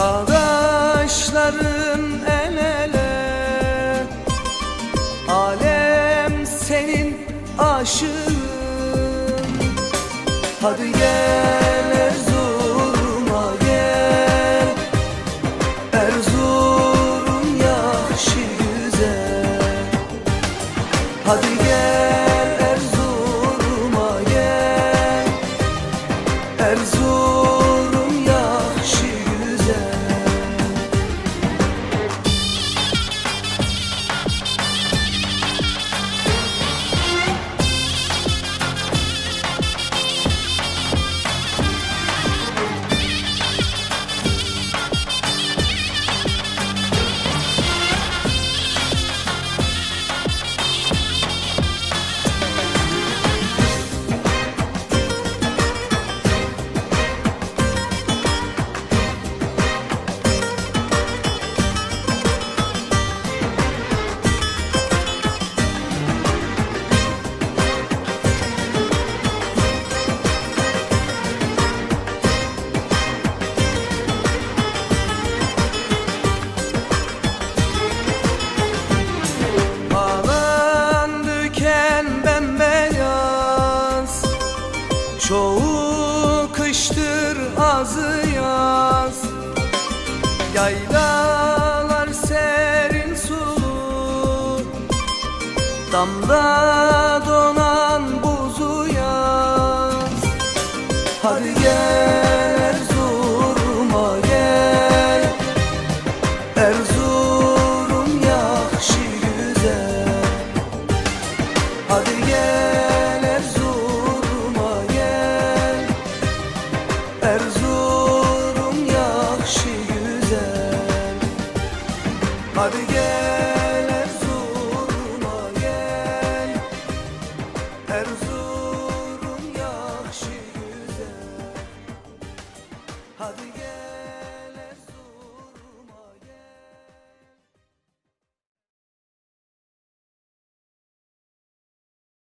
Dağdaşların el ele. Alem senin aşığın. Hadi gel. Kıştır azı yaz. Yaylalar serin sulu. Damda donan buzu yaz. Hadi gel Erzurum'a gel. Erzurum yaxşı güzel. Hadi gel